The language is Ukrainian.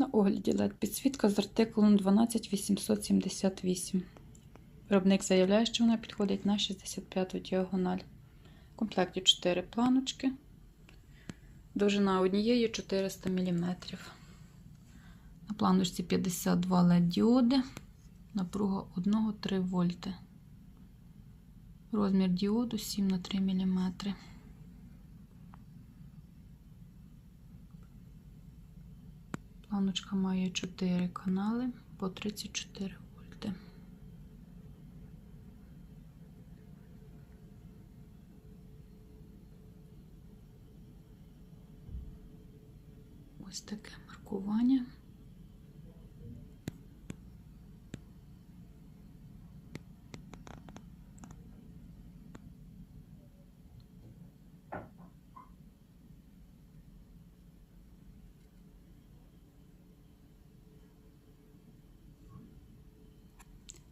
На огляді LED підсвітка з артикулом 12878. Виробник заявляє, що вона підходить на 65 діагональ. В комплекті 4 планочки. Довжина однієї 400 мм. На планочці 52 LED діоди. Напруга 1-3 вольти. Розмір діоду 7 на 3 мм. Планочка має 4 канали по 34 вольти. Ось таке маркування.